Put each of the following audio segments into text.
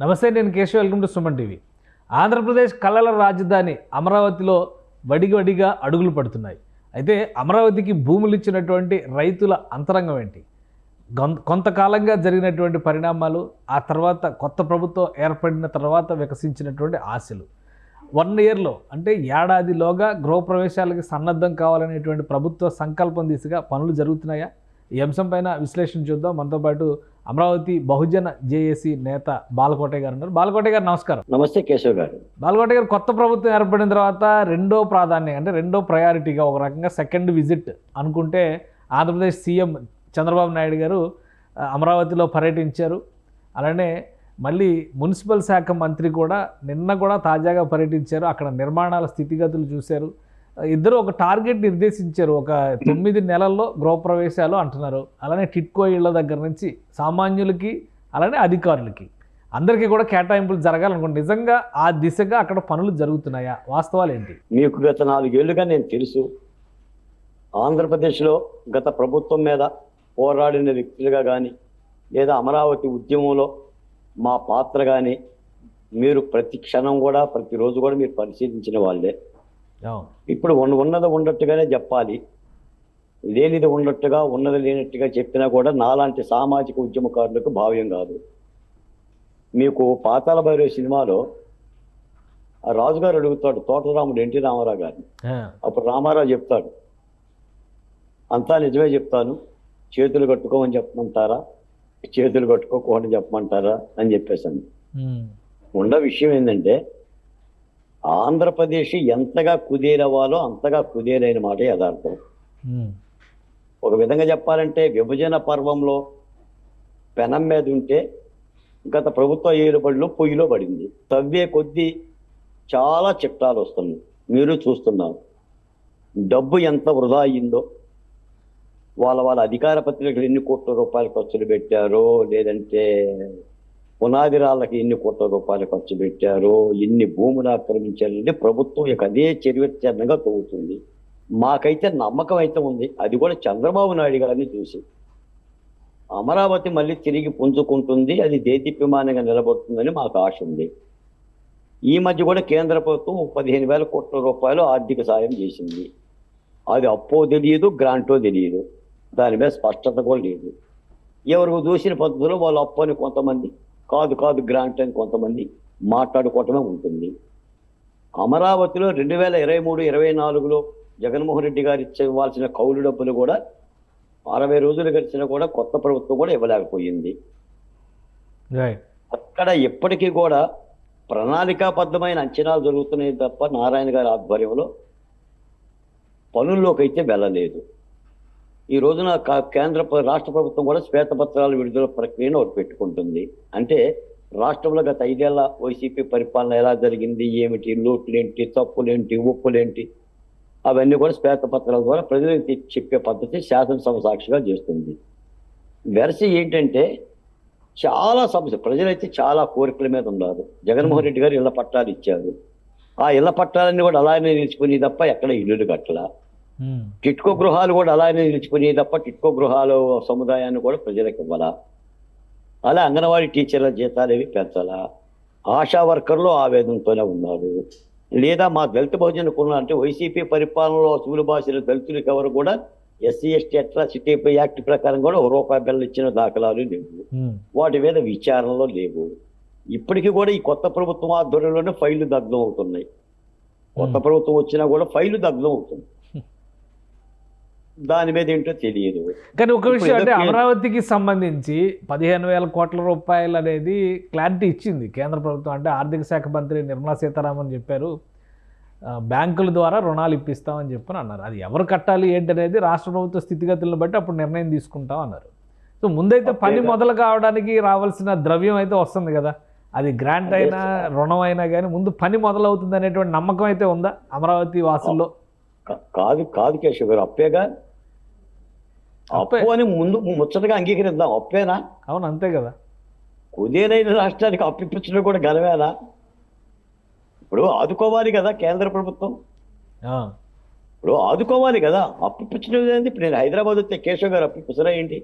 నమస్తే నేను Keshav. Welcome to Suman TV. Andhra Pradesh కళల రాజధాని అమరావతిలో వడిగి వడిగా అడుగులు పడుతున్నాయి. అయితే అమరావతికి భూములు ఇచ్చినటువంటి రైతుల అంతరంగం ఏంటి? కొంతకాలంగా జరిగినటువంటి పరిణామాలు ఆ తర్వాత కొత్త ప్రభుత్వం ఏర్పడిన తర్వాత వికసించినటువంటి ఆశలు. వన్ ఇయర్లో అంటే ఏడాదిలోగా గృహప్రవేశాలకి సన్నద్ధం కావాలనేటువంటి ప్రభుత్వ సంకల్పం దిశగా పనులు జరుగుతున్నాయా? ఈ అంశం పైన విశ్లేషణ చూద్దాం. మనతో పాటు అమరావతి బహుజన జేఏసీ నేత బాలకోటయ్య గారు ఉన్నారు. బాలకోటయ్య గారు నమస్కారం. నమస్తే కేశవ్ గారు. బాలకోట గారు కొత్త ప్రభుత్వం ఏర్పడిన తర్వాత రెండో ప్రాధాన్యం అంటే రెండో ప్రయారిటీగా ఒక రకంగా సెకండ్ విజిట్ అనుకుంటే ఆంధ్రప్రదేశ్ సీఎం చంద్రబాబు నాయుడు గారు అమరావతిలో పర్యటించారు. అలానే మళ్ళీ మున్సిపల్ శాఖ మంత్రి కూడా నిన్న కూడా తాజాగా పర్యటించారు. అక్కడ నిర్మాణాల స్థితిగతులు చూశారు. ఇద్దరు ఒక టార్గెట్ నిర్దేశించారు. ఒక తొమ్మిది నెలల్లో గృహప్రవేశాలు అంటున్నారు. అలానే టిట్కో ఇళ్ళ దగ్గర నుంచి సామాన్యులకి అలానే అధికారులకి. అందరికీ కూడా కేటాయింపులు జరగాలనుకోండి నిజంగా ఆ దిశగా అక్కడ పనులు జరుగుతున్నాయా? వాస్తవాలు ఏంటి? మీకు గత నాలుగేళ్ళుగా నేను తెలుసు. ఆంధ్రప్రదేశ్లో గత ప్రభుత్వం మీద పోరాడిన వ్యక్తులుగా కానీ లేదా అమరావతి ఉద్యమంలో మా పాత్ర కానీ మీరు ప్రతి క్షణం కూడా ప్రతిరోజు కూడా మీరు పరిశీలించిన వాళ్ళే. ఇప్పుడు ఉన్న ఉన్నది ఉన్నట్టుగానే చెప్పాలి. లేనిది ఉన్నట్టుగా ఉన్నది లేనట్టుగా చెప్పినా కూడా నాలాంటి సామాజిక ఉద్యమకారులకు భావ్యం కాదు. మీకు పాతాల భైరవ సినిమాలో ఆ రాజుగారు అడుగుతాడు తోటరాముడు ఎన్టీ రామారావు గారిని. అప్పుడు రామారావు చెప్తాడు అంతా నిజమే చెప్తాను. చేతులు కట్టుకోమని చెప్పమంటారా? చేతులు కట్టుకోకూడని చెప్పమంటారా? అని చెప్పేసాను ఉన్న విషయం ఏంటంటే ఆంధ్రప్రదేశ్ ఎంతగా కుదేరవాలో అంతగా కుదేరైన మాట యథార్థం. ఒక విధంగా చెప్పాలంటే విభజన పర్వంలో పెనం మీద ఉంటే గత ప్రభుత్వ ఏలుబడిలో పొయ్యిలో పడింది. తవ్వే కొద్దీ చాలా చిట్టాలు వస్తున్నాయి. మీరు చూస్తున్నారు. డబ్బు ఎంత వృధా అయ్యిందో వాళ్ళ వాళ్ళ అధికార పత్రికలు ఎన్ని కోట్ల రూపాయలు ఖర్చులు పెట్టారో లేదంటే పునాది రాళ్ళకి ఎన్ని కోట్ల రూపాయలు ఖర్చు పెట్టారో ఎన్ని భూములు ఆక్రమించారంటే ప్రభుత్వం ఇక అదే చరిత్రంగా తోగుతుంది. మాకైతే నమ్మకం అయితే ఉంది. అది కూడా చంద్రబాబు నాయుడు గారిని చూసి. అమరావతి మళ్ళీ తిరిగి పుంజుకుంటుంది. అది దేదీప్యమానంగా నిలబడుతుందని మాకు ఆశ ఉంది. ఈ మధ్య కూడా కేంద్ర ప్రభుత్వం పదిహేను వేల కోట్ల రూపాయలు ఆర్థిక సాయం చేసింది. అది అప్పో తెలియదు గ్రాంటో తెలియదు. దాని మీద స్పష్టత కూడా లేదు. ఎవరికి చూసిన పద్ధతిలో వాళ్ళు అప్పు అని కొంతమంది కాదు కాదు గ్రాంట్ అని కొంతమంది మాట్లాడుకోవటమే ఉంటుంది. అమరావతిలో రెండు వేల ఇరవై మూడు ఇరవై నాలుగులో జగన్మోహన్ రెడ్డి గారు ఇవ్వాల్సిన కౌలు డబ్బులు కూడా అరవై రోజులు గడిచినా కూడా కొత్త ప్రభుత్వం కూడా ఇవ్వలేకపోయింది. అక్కడ ఎప్పటికీ కూడా ప్రణాళికాబద్ధమైన అంచనాలు జరుగుతున్నాయి తప్ప నారాయణ గారి ఆధ్వర్యంలో పనుల్లోకి అయితే వెళ్ళలేదు. ఈ రోజున కా- కేంద్ర రాష్ట్ర ప్రభుత్వం కూడా శ్వేతపత్రాల విడుదల ప్రక్రియను ఒకటి పెట్టుకుంటుంది. అంటే రాష్ట్రంలో గత ఐదేళ్ళ వైసీపీ పరిపాలన ఎలా జరిగింది? ఏమిటి? లోట్లేంటి తప్పులేంటి? ఉప్పులేంటి అవన్నీ కూడా శ్వేతపత్రాల ద్వారా ప్రజలకు చెప్పే పద్ధతి శాసనసభ సాక్షిగా చేస్తుంది. వెరసి ఏంటంటే చాలా సమస్య ప్రజలైతే చాలా కోరికల మీద ఉన్నారు. జగన్మోహన్ రెడ్డి గారు ఇళ్ళ పట్టాలు ఇచ్చారు. ఆ ఇళ్ళ పట్టాలన్నీ కూడా అలానే నిలిచిపోయి తప్ప ఎక్కడ ఇల్లులు కట్టలా. టిట్కో గృహాలు కూడా అలానే నిలిచిపోయి తప్ప టిట్కో గృహాలు సముదాయాన్ని కూడా ప్రజలకు ఇవ్వాలా? అలా అంగన్వాడీ టీచర్ల జీతాలు ఏవి పెంచాలా? ఆశా వర్కర్లు ఆవేదనతోనే ఉన్నారు. లేదా మా దళిత బహుజన కులం అంటే వైసీపీ పరిపాలనలో అసూలు భాషల దళితులకు ఎవరు కూడా ఎస్సీ ఎస్టీ అట్రాసిటీ యాక్ట్ ప్రకారం కూడా ఒక రూపాయి బిల్లు ఇచ్చిన దాఖలాలు లేవు. ఉమ్, వాటి మీద విచారణలో లేవు. ఇప్పటికీ కూడా ఈ కొత్త ప్రభుత్వం ఆధ్వర్యంలోనే ఫైళ్ళు దగ్ధం అవుతున్నాయి కొత్త ప్రభుత్వం వచ్చినా కూడా ఫైళ్ళు దగ్ధం అవుతుంది దాని మీద ఏంటో తెలియదు. కానీ ఒక విషయం అంటే అమరావతికి సంబంధించి పదిహేను వేల కోట్ల రూపాయలు అనేది క్లారిటీ ఇచ్చింది కేంద్ర ప్రభుత్వం. అంటే ఆర్థిక శాఖ మంత్రి నిర్మలా సీతారామన్ చెప్పారు బ్యాంకుల ద్వారా రుణాలు ఇప్పిస్తామని చెప్పని అన్నారు. అది ఎవరు కట్టాలి ఏంటి అనేది రాష్ట్ర ప్రభుత్వ స్థితిగతులను బట్టి అప్పుడు నిర్ణయం తీసుకుంటాం అన్నారు. సో ముందైతే పని. మొదలు కావడానికి రావాల్సిన ద్రవ్యం అయితే వస్తుంది కదా. అది గ్రాంట్ అయినా రుణం అయినా కానీ ముందు పని మొదలవుతుంది అనేటువంటి నమ్మకం అయితే ఉందా అమరావతి వాసుల్లో? కాదు కాదు కేశవ్ గారు అప్పేగా? అప్పే. అని ముందు ముచ్చటగా అంగీకరిద్దాం అప్పేనా? అవును అంతే కదా. కుదేరైన రాష్ట్రానికి అప్పిపించడం కూడా ఘనమేనా ఇప్పుడు ఆదుకోవాలి కదా కేంద్ర ప్రభుత్వం. ఇప్పుడు ఆదుకోవాలి కదా అప్పిపించడం ఏంది? ఇప్పుడు నేను హైదరాబాద్ వస్తే కేశవ్ గారు అప్పిపిసరా ఏంటి?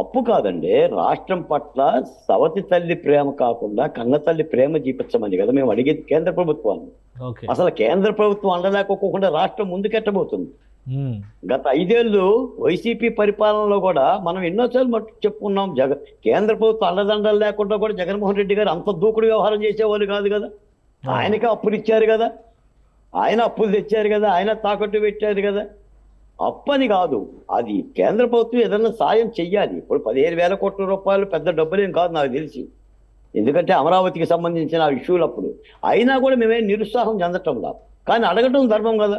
అప్పు కాదండి రాష్ట్రం పట్ల సవతి తల్లి ప్రేమ కాకుండా కన్న తల్లి ప్రేమ చూపించమని కదా మేము అడిగేది కేంద్ర ప్రభుత్వాన్ని. అసలు కేంద్ర ప్రభుత్వం అండలేకోకుండా రాష్ట్రం ముందుకెట్టబోతుంది. గత ఐదేళ్ళు వైసీపీ పరిపాలనలో కూడా మనం ఎన్నోసార్లు మట్టు చెప్పుకున్నాం జగ కేంద్ర ప్రభుత్వం అండదండలు లేకుండా కూడా జగన్మోహన్ రెడ్డి గారు అంత దూకుడు వ్యవహారం చేసేవాళ్ళు కాదు కదా. ఆయనకే అప్పులు ఇచ్చారు కదా. ఆయన అప్పులు తెచ్చారు కదా ఆయన తాకట్టు పెట్టారు కదా. అప్పని కాదు. అది కేంద్ర ప్రభుత్వం ఏదైనా సాయం చెయ్యాలి. ఇప్పుడు పదిహేను వేల కోట్ల రూపాయలు పెద్ద డబ్బులేం కాదు నాకు తెలిసి. ఎందుకంటే అమరావతికి సంబంధించిన ఆ ఇష్యూలు అప్పుడు. అయినా కూడా మేమేం నిరుత్సాహం చెందటంలా కానీ అడగటం ధర్మం కదా.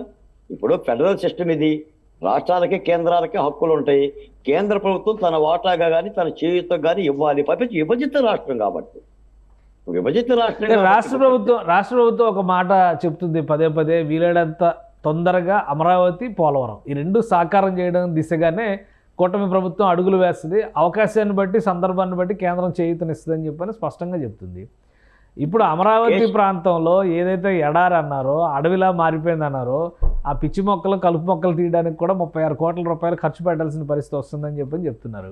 ఇప్పుడు ఫెడరల్ సిస్టమ్ ఇది. రాష్ట్రాలకి కేంద్రాలకి హక్కులు ఉంటాయి. కేంద్ర ప్రభుత్వం తన వాటాగా కానీ తన చేయుతో కానీ ఇవ్వాలి. పైపించి విభజిత రాష్ట్రం కాబట్టి. విభజిత రాష్ట్రం రాష్ట్ర ప్రభుత్వం రాష్ట్ర ప్రభుత్వం ఒక మాట చెప్తుంది పదే పదే. వీలైనంత తొందరగా అమరావతి పోలవరం. ఈ రెండు సాకారం చేయడం దిశగానే కూటమి ప్రభుత్వం అడుగులు వేస్తుంది. అవకాశాన్ని బట్టి సందర్భాన్ని బట్టి కేంద్రం చేయూతనిస్తుందని చెప్పని స్పష్టంగా చెప్తుంది. ఇప్పుడు అమరావతి ప్రాంతంలో ఏదైతే ఎడారి అన్నారో అడవిలా మారిపోయింది అన్నారో ఆ పిచ్చి మొక్కలు కలుపు మొక్కలు తీయడానికి కూడా ముప్పై ఆరు కోట్ల రూపాయలు ఖర్చు పెట్టాల్సిన పరిస్థితి వస్తుందని చెప్పని చెప్తున్నారు.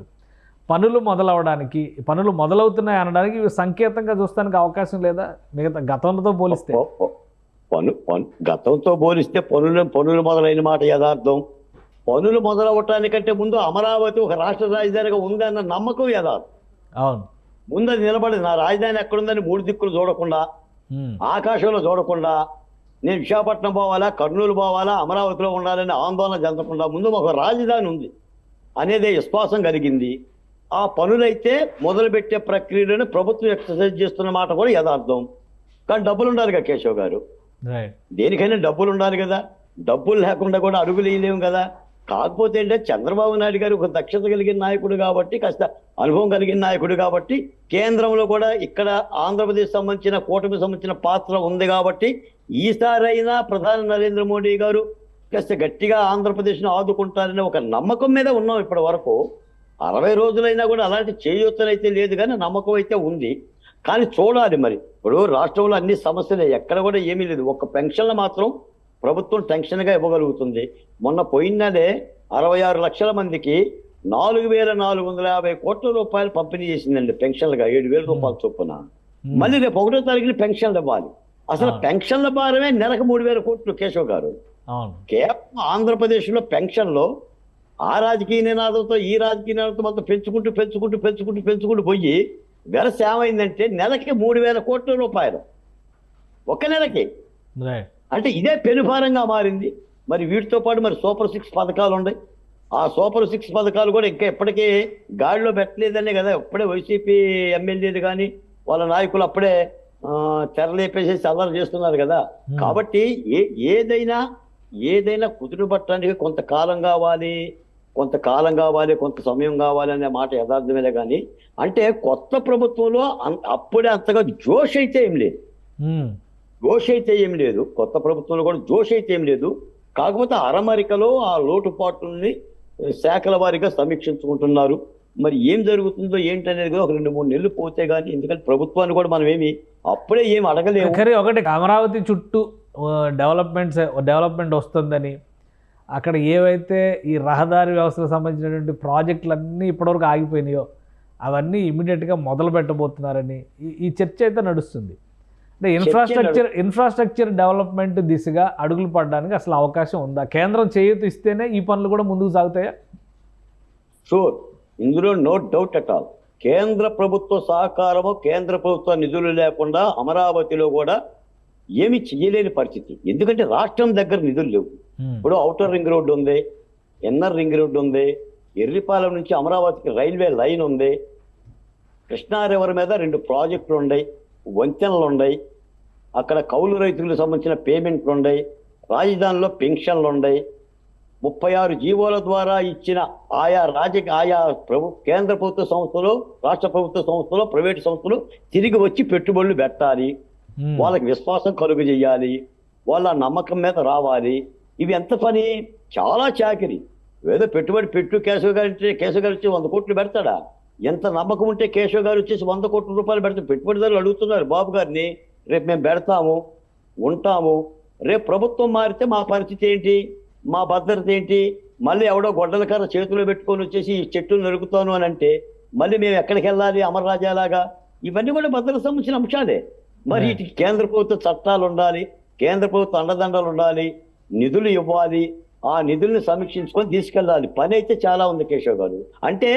పనులు మొదలవడానికి పనులు మొదలవుతున్నాయి అనడానికి సంకేతంగా చూస్తానికి అవకాశం లేదా? మిగతా గతంతో పోలిస్తే. పను పను గతంతో పోలిస్తే పనులు పనులు మొదలైన మాట యథార్థం. పనులు మొదలవటానికంటే ముందు అమరావతి ఒక రాష్ట్ర రాజధానిగా ఉందన్న నమ్మకం యథార్థం. అవును. ముందు నిలబడి నా రాజధాని ఎక్కడుందని మూడు దిక్కులు చూడకుండా ఆకాశంలో చూడకుండా నేను విశాఖపట్నం పోవాలా కర్నూలు పోవాలా అమరావతిలో ఉండాలని ఆందోళన చెందకుండా ముందు ఒక రాజధాని ఉంది అనేది విశ్వాసం కలిగింది. ఆ పనులైతే మొదలుపెట్టే ప్రక్రియలను ప్రభుత్వం ఎక్సర్సైజ్ చేస్తున్న మాట కూడా యథార్థం. కానీ డబ్బులు ఉండాలిగా కేశవ్ గారు. దేనికైనా డబ్బులు ఉండాలి కదా. డబ్బులు లేకుండా కూడా అడుగులు వేయలేము కదా. కాకపోతే ఏంటంటే చంద్రబాబు నాయుడు గారు ఒక దక్షత కలిగిన నాయకుడు కాబట్టి కాస్త అనుభవం కలిగిన నాయకుడు కాబట్టి కేంద్రంలో కూడా ఇక్కడ ఆంధ్రప్రదేశ్ సంబంధించిన కూటమి సంబంధించిన పాత్ర ఉంది కాబట్టి ఈసారైనా ప్రధాని నరేంద్ర మోడీ గారు కాస్త గట్టిగా ఆంధ్రప్రదేశ్ను ఆదుకుంటారనే ఒక నమ్మకం మీద ఉన్నాం ఇప్పటి వరకు. అరవై రోజులైనా కూడా అలాంటి చేయూతనైతే లేదు కానీ నమ్మకం అయితే ఉంది. కానీ చూడాలి మరి. ఇప్పుడు రాష్ట్రంలో అన్ని సమస్యలే ఎక్కడ కూడా ఏమీ లేదు. ఒక్క పెన్షన్లు మాత్రం ప్రభుత్వం టెన్షన్గా ఇవ్వగలుగుతుంది. మొన్న పోయినదే అరవై ఆరు లక్షల మందికి నాలుగు వేల నాలుగు వందల యాభై కోట్ల రూపాయలు పంపిణీ చేసిందండి పెన్షన్లుగా. ఏడు వేల రూపాయల చొప్పున. మళ్ళీ రేపు ఒకటో తారీఖున పెన్షన్లు ఇవ్వాలి. అసలు. పెన్షన్ల భారమే నెలకు మూడు వేల కోట్లు కేశవ్ గారు. కేవలం ఆంధ్రప్రదేశ్లో పెన్షన్లో ఆ రాజకీయ నినాదంతో ఈ రాజకీయ నినాదంతో మొత్తం పెంచుకుంటూ పెంచుకుంటూ పెంచుకుంటూ పెంచుకుంటూ పోయి వెరస ఏమైందంటే నెలకి మూడు వేల కోట్ల రూపాయలు. ఒక నెలకి. అంటే ఇదే పెనుభారంగా మారింది. మరి వీటితో పాటు మరి సూపర్ సిక్స్ పథకాలు ఉన్నాయి. ఆ సూపర్ సిక్స్ పథకాలు కూడా ఇంకా ఎప్పటికీ గాడిలో పెట్టలేదనే కదా. ఇప్పుడే వైసీపీ ఎమ్మెల్యేలు కానీ వాళ్ళ నాయకులు అప్పుడే తెరలేపేసేసి అల్లరి చేస్తున్నారు కదా. కాబట్టి ఏ ఏదైనా ఏదైనా కుదురు పట్టడానికి కొంతకాలం కావాలి. కొంతకాలం కావాలి కొంత సమయం కావాలి అనే మాట యథార్థమేలే కానీ అంటే కొత్త ప్రభుత్వంలో అప్పుడే అంతగా జోష్ అయితే ఏం లేదు. జోష్ అయితే ఏం లేదు. కొత్త ప్రభుత్వంలో కూడా జోష్ అయితే ఏం లేదు. కాకపోతే అరమరికలో ఆ లోటుపాట్లని శాఖల వారీగా సమీక్షించుకుంటున్నారు. మరి ఏం జరుగుతుందో ఏంటనేది కూడా ఒక రెండు మూడు నెలలు పోతే కానీ ఎందుకంటే ప్రభుత్వాన్ని కూడా మనం ఏమి అప్పుడే ఏం అడగలేము. కానీ ఒకటి అమరావతి చుట్టూ డెవలప్మెంట్స్ డెవలప్మెంట్ వస్తుందని అక్కడ ఏవైతే ఈ రహదారి వ్యవస్థకు సంబంధించినటువంటి ప్రాజెక్టులు అన్నీ ఇప్పటివరకు ఆగిపోయినాయో అవన్నీ ఇమీడియట్గా మొదలు పెట్టబోతున్నారని ఈ- చర్చ అయితే నడుస్తుంది. అంటే ఇన్ఫ్రాస్ట్రక్చర్ ఇన్ఫ్రాస్ట్రక్చర్ డెవలప్మెంట్ దిశగా అడుగులు పడడానికి అసలు అవకాశం ఉందా? కేంద్రం చేయూత ఇస్తేనే ఈ పనులు కూడా ముందుకు సాగుతాయా? షూర్ ఇందులో నో డౌట్ అట్ ఆల్ కేంద్ర ప్రభుత్వ సహకారము కేంద్ర ప్రభుత్వ నిధులు లేకుండా అమరావతిలో కూడా ఏమి చెయ్యలేని పరిస్థితి. ఎందుకంటే రాష్ట్రం దగ్గర నిధులు లేవు. ఇప్పుడు అవుటర్ రింగ్ రోడ్డు ఉంది ఎన్నర్ రింగ్ రోడ్డు ఉంది ఎర్రిపాలెం నుంచి అమరావతికి రైల్వే లైన్ ఉంది కృష్ణా రివర్ మీద రెండు ప్రాజెక్టులు ఉన్నాయి వంతెనలు ఉన్నాయి అక్కడ కౌలు రైతులకు సంబంధించిన పేమెంట్లు ఉన్నాయి రాజధానిలో పెన్షన్లు ఉన్నాయి ముప్పై ఆరు జీవోల ద్వారా ఇచ్చిన ఆయా రాజకీయ ఆయా ప్రభు కేంద్ర ప్రభుత్వ సంస్థలు రాష్ట్ర ప్రభుత్వ సంస్థలు ప్రైవేట్ సంస్థలు తిరిగి వచ్చి పెట్టుబడులు పెట్టాలి. ఉమ్, వాళ్ళకి విశ్వాసం కలుగు చేయాలి. వాళ్ళ నమ్మకం మీద రావాలి. ఇవి ఎంత పని? చాలా చాకిరి. ఏదో పెట్టుబడి పెట్టు కేశవ్ గారు అంటే కేశవ్ గారు వచ్చి వంద కోట్లు పెడతాడా? ఎంత నమ్మకం ఉంటే కేశవ్ గారు వచ్చేసి వంద కోట్ల రూపాయలు పెడతారు పెట్టుబడిదారులు అడుగుతున్నారు బాబు గారిని. రేపు మేము పెడతాము ఉంటాము. రేపు ప్రభుత్వం మారితే మా పరిస్థితి ఏంటి? మా భద్రత ఏంటి? మళ్ళీ ఎవడో గొడ్డల కర్ర చేతిలో పెట్టుకొని వచ్చేసి ఈ చెట్టులు నరుకుతాను అని అంటే మళ్ళీ మేము ఎక్కడికి వెళ్ళాలి? అమరరాజాలాగా ఇవన్నీ కూడా భద్రత సంబంధించిన అంశాలే. మరి. ఇటు కేంద్ర ప్రభుత్వ చట్టాలు ఉండాలి కేంద్ర ప్రభుత్వ అండదండలు ఉండాలి నిధులు ఇవ్వాలి ఆ నిధులను సమీక్షించుకొని తీసుకెళ్ళాలి. పని అయితే చాలా ఉంది కేశవ్ గారు. అంటే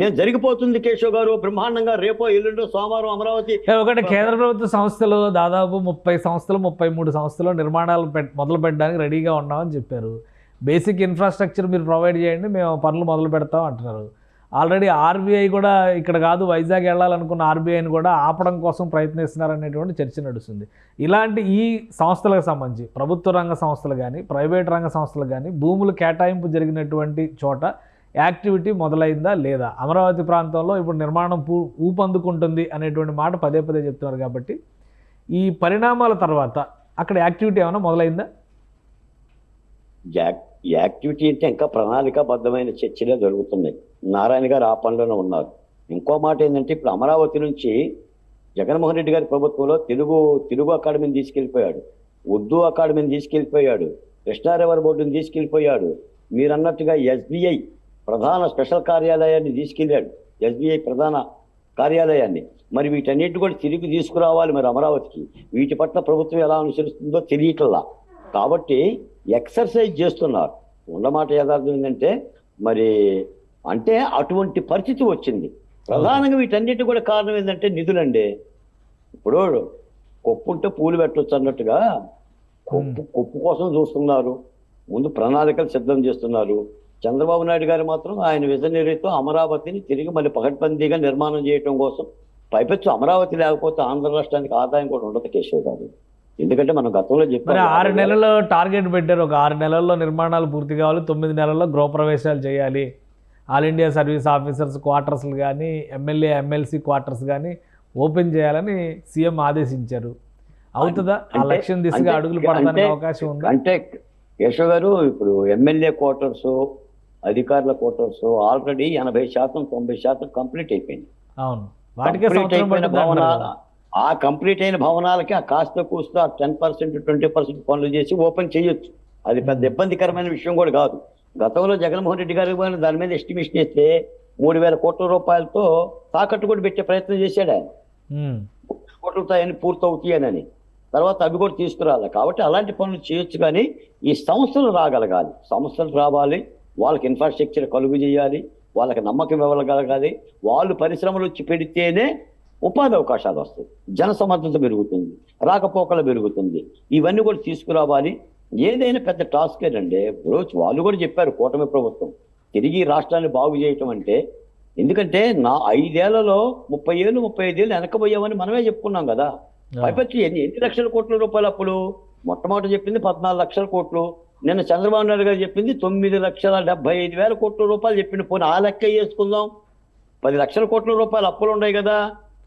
నేను జరిగిపోతుంది కేశవ్ గారు బ్రహ్మాండంగా రేపో ఎల్లుండో సోమవారం అమరావతి. ఒకటి కేంద్ర ప్రభుత్వ సంస్థలు దాదాపు ముప్పై సంస్థలు ముప్పై మూడు సంస్థలు నిర్మాణాలు మొదలు పెట్టడానికి రెడీగా ఉన్నామని చెప్పారు. బేసిక్ ఇన్ఫ్రాస్ట్రక్చర్ మీరు ప్రొవైడ్ చేయండి మేము పనులు మొదలు పెడతాం అంటున్నారు. ఆల్రెడీ ఆర్బీఐ కూడా ఇక్కడ కాదు వైజాగ్ వెళ్ళాలనుకున్న ఆర్బీఐని కూడా ఆపడం కోసం ప్రయత్నిస్తున్నారు అనేటువంటి చర్చ నడుస్తుంది. ఇలాంటి ఈ సంస్థలకు సంబంధించి ప్రభుత్వ రంగ సంస్థలు కానీ ప్రైవేట్ రంగ సంస్థలు కానీ భూములు కేటాయింపు జరిగినటువంటి చోట యాక్టివిటీ మొదలైందా లేదా? అమరావతి ప్రాంతంలో ఇప్పుడు నిర్మాణం పూ ఊపందుకుంటుంది అనేటువంటి మాట పదే పదే చెప్తున్నారు కాబట్టి ఈ పరిణామాల తర్వాత అక్కడ యాక్టివిటీ ఏమైనా మొదలైందా? యాక్టివిటీ అంటే ఇంకా ప్రణాళికాబద్ధమైన చర్చలే జరుగుతున్నాయి. నారాయణ గారు ఆ పనిలోనే ఉన్నారు. ఇంకో మాట ఏంటంటే ఇప్పుడు అమరావతి నుంచి జగన్మోహన్ రెడ్డి గారి ప్రభుత్వంలో తెలుగు తెలుగు అకాడమీని తీసుకెళ్ళిపోయాడు. ఉర్దూ అకాడమీని తీసుకెళ్ళిపోయాడు. కృష్ణారెవర్ బోర్డుని తీసుకెళ్ళిపోయాడు. మీరు అన్నట్టుగా ఎస్బీఐ ప్రధాన స్పెషల్ కార్యాలయాన్ని తీసుకెళ్ళాడు. ఎస్బీఐ ప్రధాన కార్యాలయాన్ని. మరి వీటన్నిటి కూడా తిరిగి తీసుకురావాలి మరి అమరావతికి. వీటి పట్ల ప్రభుత్వం ఎలా అనుసరిస్తుందో తెలియట్లా. కాబట్టి ఎక్సర్సైజ్ చేస్తున్నారు. ఉన్నమాట యథార్థం ఏంటంటే మరి అంటే అటువంటి పరిస్థితి వచ్చింది. ప్రధానంగా వీటన్నిటి కూడా కారణం ఏంటంటే నిధులండి. ఇప్పుడు కొప్పు ఉంటే పూలు పెట్టొచ్చు అన్నట్టుగా కొప్పు కొప్పు కోసం చూస్తున్నారు. ముందు ప్రణాళికలు సిద్ధం చేస్తున్నారు. చంద్రబాబు నాయుడు గారు మాత్రం ఆయన విజనరీతో అమరావతిని తిరిగి మళ్ళీ పకడ్బందీగా నిర్మాణం చేయటం కోసం పైపెచ్చు అమరావతి లేకపోతే ఆంధ్ర రాష్ట్రానికి ఆదాయం కూడా ఉండదు కేశవ్ గారు ఎందుకంటే మనం గతంలో మరి చెప్పాం ఆరు నెలల్లో టార్గెట్ పెట్టారు. ఒక ఆరు నెలల్లో నిర్మాణాలు పూర్తి కావాలి. తొమ్మిది నెలల్లో గృహప్రవేశాలు చేయాలి. ఆల్ ఇండియా సర్వీస్ ఆఫీసర్స్ క్వార్టర్స్లు కానీ ఎమ్మెల్యే ఎమ్మెల్సీ క్వార్టర్స్ కానీ ఓపెన్ చేయాలని సీఎం ఆదేశించారు. అవుతుందా? ఆ లక్ష్యం దిశగా అడుగులు పడడానికి అవకాశం ఉందా? అంటే కేశవ్ గారు ఇప్పుడు ఎమ్మెల్యే క్వార్టర్స్ అధికారుల క్వార్టర్స్ ఆల్రెడీ ఎనభై శాతం తొంభై శాతం కంప్లీట్ అయిపోయింది. అవును. వాటికే సంవత్సరం ఆ కంప్లీట్ అయిన భవనాలకి ఆ కాస్త కూస్త టెన్ పర్సెంట్ ట్వంటీ పర్సెంట్ పనులు చేసి ఓపెన్ చేయొచ్చు. అది పెద్ద ఇబ్బందికరమైన విషయం కూడా కాదు. గతంలో జగన్మోహన్ రెడ్డి గారు దాని మీద ఎస్టిమేషన్ ఇస్తే మూడు వేల కోట్ల రూపాయలతో తాకట్టు కూడా పెట్టే ప్రయత్నం చేశాడు ఆయన. కోట్లతాయని పూర్తవుతాయనని. తర్వాత అవి కూడా తీసుకురాలి. కాబట్టి అలాంటి పనులు చేయొచ్చు కానీ ఈ సంస్థలు రాగలగాలి. సంస్థలు రావాలి వాళ్ళకి ఇన్ఫ్రాస్ట్రక్చర్ కలుగు చేయాలి వాళ్ళకి నమ్మకం ఇవ్వగలగాలి. వాళ్ళు పరిశ్రమలు వచ్చి పెడితేనే ఉపాధి అవకాశాలు వస్తాయి. జన సమర్థత పెరుగుతుంది రాకపోకలు పెరుగుతుంది. ఇవన్నీ కూడా తీసుకురావాలి. ఏదైనా పెద్ద టాస్క్ అండి ఇప్పుడు వాళ్ళు కూడా చెప్పారు కూటమి ప్రభుత్వం. తిరిగి రాష్ట్రాన్ని బాగు చేయటం అంటే ఎందుకంటే నా ఐదేళ్ళలో ముప్పై ఏళ్ళు ముప్పై ఐదేళ్ళు వెనకబోయామని మనమే చెప్పుకున్నాం కదా. పైపచ్చి ఎన్ని ఎన్ని లక్షల కోట్ల రూపాయలు అప్పుడు మొట్టమొదటి చెప్పింది పద్నాలుగు లక్షల కోట్లు. నిన్న చంద్రబాబు నాయుడు గారు చెప్పింది తొమ్మిది లక్షల డెబ్బై ఐదు వేల కోట్ల రూపాయలు చెప్పింది పోనీ ఆ లెక్క వేసుకుందాం. పది లక్షల కోట్ల రూపాయలు అప్పులు ఉన్నాయి కదా.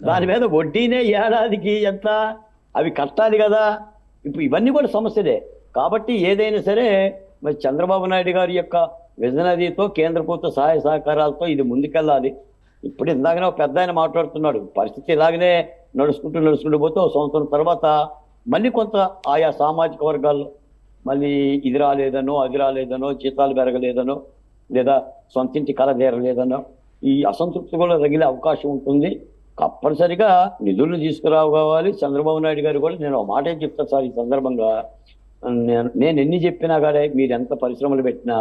దాని మీద వడ్డీనే ఏడాదికి ఎంత? అవి కట్టాలి కదా. ఇప్పుడు ఇవన్నీ కూడా సమస్యలే. కాబట్టి ఏదైనా సరే మరి చంద్రబాబు నాయుడు గారి యొక్క విజనరీతో కేంద్ర ప్రభుత్వ సహాయ సహకారాలతో ఇది ముందుకెళ్ళాలి. ఇప్పుడు ఇందాకనే ఒక పెద్ద ఆయన మాట్లాడుతున్నాడు. పరిస్థితి ఇలాగనే నడుచుకుంటూ నడుచుకుంటూ పోతే ఒక సంవత్సరం తర్వాత మళ్ళీ కొంత ఆయా సామాజిక వర్గాల్లో మళ్ళీ ఇది రాలేదనో అది రాలేదనో జీతాలు పెరగలేదనో లేదా సొంతింటి కళ తీరలేదనో ఈ అసంతృప్తి కూడా తగిలే అవకాశం ఉంటుంది. తప్పనిసరిగా నిధులను తీసుకురావాలి చంద్రబాబు నాయుడు గారు కూడా నేను ఒక మాటే చెప్తాను సార్ ఈ సందర్భంగా. నేను నేను ఎన్ని చెప్పినా కానీ మీరు ఎంత పరిశ్రమలు పెట్టినా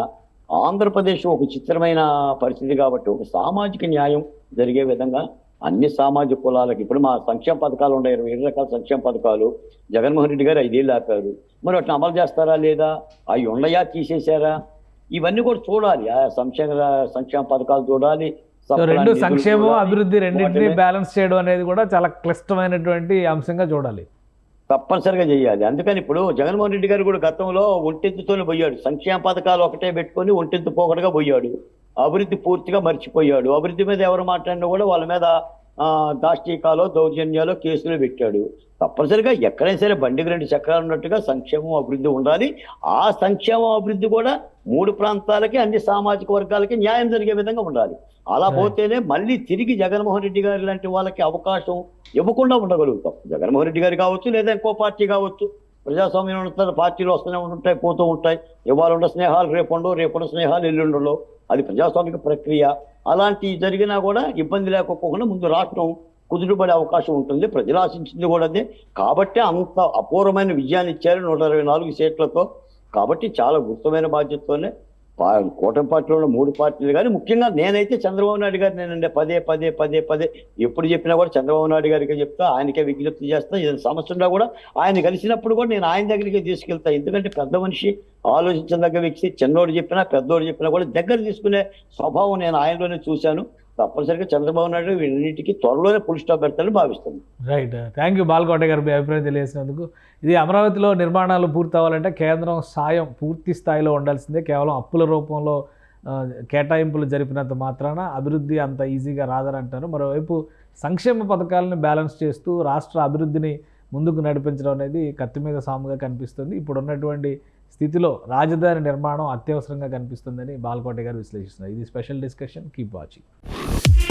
ఆంధ్రప్రదేశ్ ఒక చిత్రమైన పరిస్థితి కాబట్టి ఒక సామాజిక న్యాయం జరిగే విధంగా అన్ని సామాజిక కులాలకి ఇప్పుడు మా సంక్షేమ పథకాలు ఉన్నాయి ఇరవై ఏడు రకాల సంక్షేమ పథకాలు జగన్మోహన్ రెడ్డి గారు ఐదేళ్ళు ఆపారు. మరి వాటిని అమలు చేస్తారా లేదా? అవి ఉండయా తీసేశారా? ఇవన్నీ కూడా చూడాలి. ఆ సంక్షేమ సంక్షేమ పథకాలు చూడాలి. రెండు సంక్షేమం. అభివృద్ధి రెండింటినీ బ్యాలెన్స్ చేయడం అనేది కూడా చాలా క్లిష్టమైనటువంటి అంశంగా చూడాలి. తప్పనిసరిగా చేయాలి. అందుకని ఇప్పుడు జగన్మోహన్ రెడ్డి గారు కూడా గతంలో ఒంటెత్తుతోనే పోయాడు. సంక్షేమ పథకాలు ఒకటే పెట్టుకొని ఒంటెత్తు పోకడగా పోయాడు. అభివృద్ధి పూర్తిగా మర్చిపోయాడు. అభివృద్ధి మీద ఎవరు మాట్లాడినా కూడా వాళ్ళ మీద దాష్టీకాలో దౌర్జన్యాలో కేసులు పెట్టాడు. తప్పనిసరిగా ఎక్కడైనా సరే బండికి రెండు చక్రాలు ఉన్నట్టుగా సంక్షేమం అభివృద్ధి ఉండాలి. ఆ సంక్షేమం అభివృద్ధి కూడా మూడు ప్రాంతాలకి అన్ని సామాజిక వర్గాలకి న్యాయం జరిగే విధంగా ఉండాలి. అలా. పోతేనే మళ్ళీ తిరిగి జగన్మోహన్ రెడ్డి గారి లాంటి వాళ్ళకి అవకాశం ఇవ్వకుండా ఉండగలుగుతాం. జగన్మోహన్ రెడ్డి గారు కావచ్చు లేదా ఇంకో పార్టీ కావచ్చు. ప్రజాస్వామ్యం పార్టీలు వస్తూనే ఉంటాయి పోతూ ఉంటాయి. ఇవాళ ఉన్న స్నేహాలు రేపు ఉండవు రేపు ఉన్న స్నేహాలు ఎల్లుండలో అది ప్రజాస్వామిక ప్రక్రియ. అలాంటి జరిగినా కూడా ఇబ్బంది లేకపోకుండా ముందు రాష్ట్రం కుదురుపడే అవకాశం ఉంటుంది. ప్రజలు ఆశించింది కూడా అదే. కాబట్టి అంత అపూర్వమైన విజయాన్ని ఇచ్చారు నూట ఇరవై నాలుగు సీట్లతో. కాబట్టి చాలా గుర్తమైన బాధ్యతతోనే కూటమి పార్టీలో మూడు పార్టీలు కానీ ముఖ్యంగా నేనైతే చంద్రబాబు నాయుడు గారు నేనండి. పదే పదే పదే పదే. ఎప్పుడు చెప్పినా కూడా చంద్రబాబు నాయుడు గారికి చెప్తా ఆయనకే విజ్ఞప్తి చేస్తా. ఏదైనా సమస్య ఉన్నా కూడా ఆయన కలిసినప్పుడు కూడా నేను ఆయన దగ్గరికి తీసుకెళ్తా. ఎందుకంటే పెద్ద మనిషి ఆలోచించదగ్గ వ్యక్తి చిన్నోడు చెప్పినా పెద్దోడు చెప్పినా కూడా దగ్గర తీసుకునే స్వభావం నేను ఆయనలోనే చూశాను. తప్పనిసరిగా చంద్రబాబు నాయుడు వీటన్నిటికీ త్వరలోనే ఫుల్ స్టాప్ పెడతారని భావిస్తుంది రైట్ థ్యాంక్ యూ బాల్కోట గారు మీ అభిప్రాయం తెలియజేసినందుకు. ఇది అమరావతిలో నిర్మాణాలు పూర్తి అవ్వాలంటే కేంద్రం సాయం పూర్తి స్థాయిలో ఉండాల్సిందే. కేవలం అప్పుల రూపంలో కేటాయింపులు జరిపినంత మాత్రాన అభివృద్ధి అంత ఈజీగా రాదని అంటారు మరోవైపు సంక్షేమ పథకాలను బ్యాలెన్స్ చేస్తూ రాష్ట్ర అభివృద్ధిని ముందుకు నడిపించడం అనేది కత్తి మీద సాముగా కనిపిస్తుంది. ఇప్పుడు ఉన్నటువంటి స్థితిలో రాజధాని నిర్మాణం అత్యవసరంగా కనిపిస్తుందని బాల్కోట గారు విశ్లేషిస్తున్నారు. ఇది స్పెషల్ డిస్కషన్. Keep watching.